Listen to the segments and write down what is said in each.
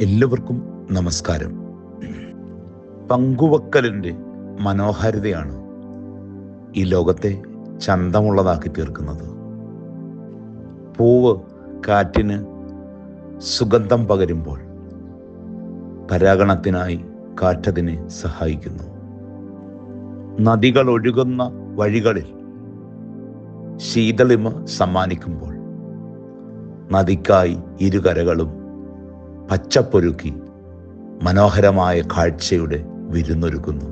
എല്ലാവർക്കും നമസ്കാരം. പങ്കുവക്കലിന്റെ മനോഹാരിതയാണ് ഈ ലോകത്തെ ചന്തമുള്ളതാക്കി തീർക്കുന്നത്. പൂവ് കാറ്റിന് സുഗന്ധം പകരുമ്പോൾ പരാഗണത്തിനായി കാറ്റതിനെ സഹായിക്കുന്നു. നദികൾ ഒഴുകുന്ന വഴികളിൽ ശീതളിമ സമ്മാനിക്കുമ്പോൾ നദിക്കായി ഇരുകരകളും പച്ചപ്പൊരുക്കി മനോഹരമായ കാഴ്ചയുടെ വിരുന്നൊരുക്കുന്നു.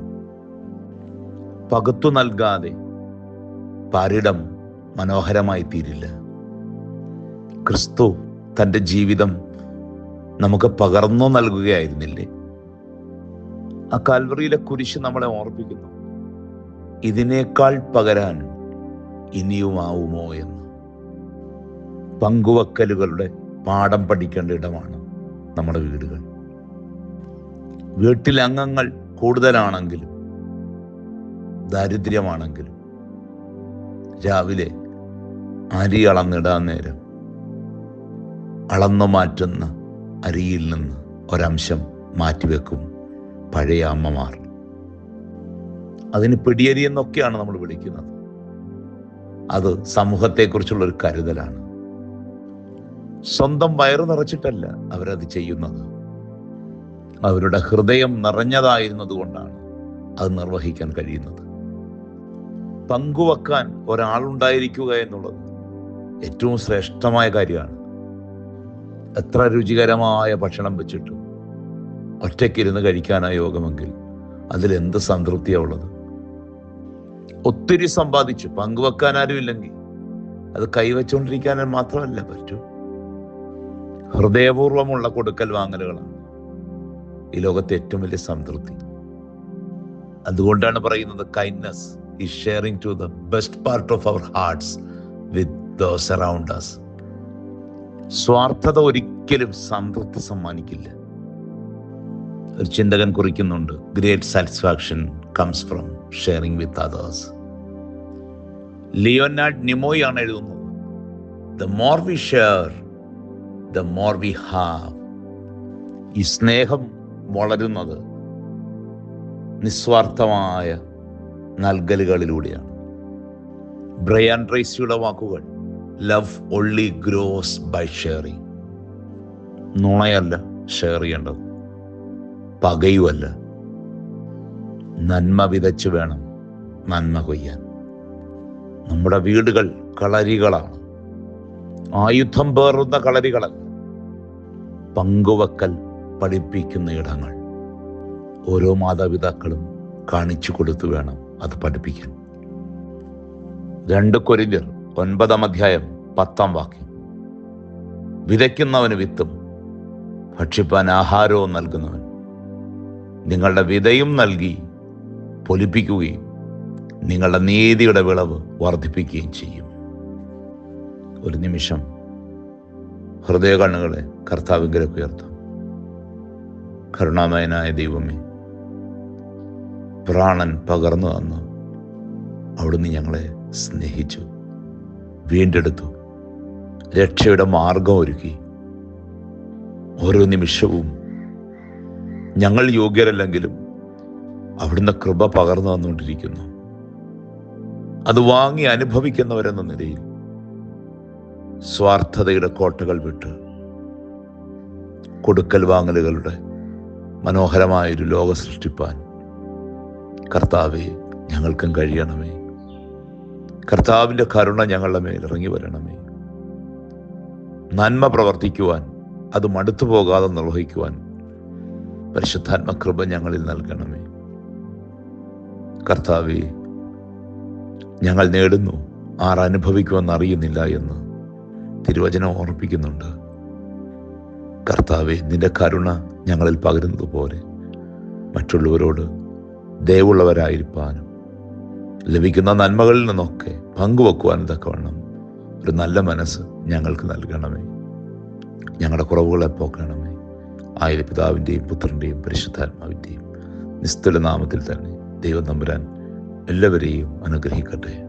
പകുത്തു നൽകാതെ പാരിടം മനോഹരമായി തീരില്ല. ക്രിസ്തു തന്റെ ജീവിതം നമുക്ക് പകർന്നു നൽകുകയായിരുന്നില്ലേ? ആ കാൽവറിയിലെ കുരിശ് നമ്മളെ ഓർപ്പിക്കുന്നു. ഇതിനേക്കാൾ പകരാൻ ഇനിയുമാവുമോ എന്ന്. പങ്കുവക്കലുകളുടെ പാഠം പഠിക്കേണ്ട ഇടമാണ്. നമ്മുടെ വീടുകൾ. വീട്ടിൽ അംഗങ്ങൾ കൂടുതലാണെങ്കിലും ദാരിദ്ര്യമാണെങ്കിലും രാവിലെ അരി അളന്നിടാൻ നേരം അളന്നു മാറ്റുന്ന അരിയിൽ നിന്ന് ഒരംശം മാറ്റിവെക്കും പഴയ അമ്മമാർ. അതിന് പിടിയരി എന്നൊക്കെയാണ് നമ്മൾ വിളിക്കുന്നത്. അത് സമൂഹത്തെക്കുറിച്ചുള്ള ഒരു കരുതലാണ്. സ്വന്തം വയറ് നിറച്ചിട്ടല്ല അവരത് ചെയ്യുന്നത്. അവരുടെ ഹൃദയം നിറഞ്ഞതായിരുന്നത് കൊണ്ടാണ് അത് നിർവഹിക്കാൻ കഴിയുന്നത്. പങ്കുവെക്കാൻ ഒരാളുണ്ടായിരിക്കുക എന്നുള്ളത് ഏറ്റവും ശ്രേഷ്ഠമായ കാര്യമാണ്. എത്ര രുചികരമായ ഭക്ഷണം വെച്ചിട്ടും ഒറ്റയ്ക്കിരുന്ന് കഴിക്കാനാ യോഗമെങ്കിൽ അതിലെന്ത് എന്ത് ഉള്ളത്? ഒത്തിരി സമ്പാദിച്ചു. പങ്കുവെക്കാൻ ആരും ഇല്ലെങ്കിൽ അത് കൈവച്ചുകൊണ്ടിരിക്കാൻ മാത്രമല്ല പറ്റൂ. ഹൃദയപൂർവമുള്ള കൊടുക്കൽ വാങ്ങലുകളാണ്. ഈ ലോകത്തെ ഏറ്റവും വലിയ സംതൃപ്തി. അതുകൊണ്ടാണ് പറയുന്നത് കൈൻഡ്നസ് ഈ sharing to the best part of our hearts with us സ്വാർത്ഥത ഒരിക്കലും സംതൃപ്തി സമ്മാനിക്കില്ല. ഒരു ചിന്തകൻ കുറിക്കുന്നുണ്ട് great satisfaction comes from sharing with others Leonard നിമോയാണ് എഴുതുന്നത് the more we share the more we have ഈ സ്നേഹം വളരുന്നത് നിസ്വാർത്ഥമായ നൽകലുകളിലൂടെയാണ്. ബ്രയാൻ ട്രേസിയുടെ വാക്കുകൾ love only grows by sharing നുണയല്ല share ചെയ്യേണ്ടത് പകയുമല്ല നന്മ വിതച്ച് വേണം നന്മ കൊയ്യാൻ. നമ്മുടെ വീടുകൾ കളരികളാണ്. ആയുധം പേറുന്ന കളരികളല്ല. പങ്കുവക്കൽ പഠിപ്പിക്കുന്ന ഇടങ്ങൾ. ഓരോ മാതാപിതാക്കളും കാണിച്ചു കൊടുത്തു വേണം അത് പഠിപ്പിക്കാൻ. രണ്ട് കൊരിഞ്ഞർ ഒൻപതാം അധ്യായം പത്താം വാക്യം. വിതയ്ക്കുന്നവന് വിത്തും ഭക്ഷിപ്പാൻ ആഹാരവും നൽകുന്നവൻ. നിങ്ങളുടെ വിതയും നൽകി പൊലിപ്പിക്കുകയും നിങ്ങളുടെ നീതിയുടെ വിളവ് വർദ്ധിപ്പിക്കുകയും ചെയ്യും. ഒരു നിമിഷം. ഹൃദയ കണ്ണുകളെ കർത്താവിങ്കലേക്ക് ഉയർത്താം. കരുണാമയനായ ദൈവമേ പ്രാണൻ പകർന്നു തന്നു. അവിടുന്ന് ഞങ്ങളെ സ്നേഹിച്ചു വീണ്ടെടുത്തു രക്ഷയുടെ മാർഗം ഒരുക്കി. ഓരോ നിമിഷവും ഞങ്ങൾ യോഗ്യരല്ലെങ്കിലും അവിടുന്ന് കൃപ പകർന്നു തന്നുകൊണ്ടിരിക്കുന്നു. അത് വാങ്ങി അനുഭവിക്കുന്നവരെന്ന നിലയിൽ സ്വാർത്ഥതയുടെ കോട്ടകൾ വിട്ട് കൊടുക്കൽ വാങ്ങലുകളുടെ മനോഹരമായൊരു ലോക സൃഷ്ടിപ്പാൻ കർത്താവെ ഞങ്ങൾക്കും കഴിയണമേ. കർത്താവിന്റെ കരുണ ഞങ്ങളുടെ മേൽ ഇറങ്ങി വരണമേ. നന്മ പ്രവർത്തിക്കുവാൻ അത് മടുത്തു പോകാതെ നിർവഹിക്കുവാൻ പരിശുദ്ധാത്മകൃപ ഞങ്ങളിൽ നൽകണമേ. കർത്താവെ ഞങ്ങൾ നേടുന്നു ആർ അനുഭവിക്കുമെന്ന് അറിയുന്നില്ല എന്ന് തിരുവചനം ഓർമ്മിപ്പിക്കുന്നുണ്ട്. കർത്താവെ നിന്റെ കരുണ ഞങ്ങളിൽ പകരുന്നത് പോലെ മറ്റുള്ളവരോട് ദയവുള്ളവരായിരിക്കാനും ലഭിക്കുന്ന നന്മകളിൽ നിന്നൊക്കെ പങ്കുവെക്കുവാനും തക്കവണ്ണം ഒരു നല്ല മനസ്സ് ഞങ്ങൾക്ക് നൽകണമേ. ഞങ്ങളുടെ കുറവുകളെ പോക്കണമേ. ആയിര പിതാവിന്റെയും പുത്രന്റെയും പരിശുദ്ധാത്മാവിന്റെയും നിസ്തുല നാമത്തിൽ തന്നെ ദൈവം നമ്പുരാൻ എല്ലാവരെയും അനുഗ്രഹിക്കട്ടെ.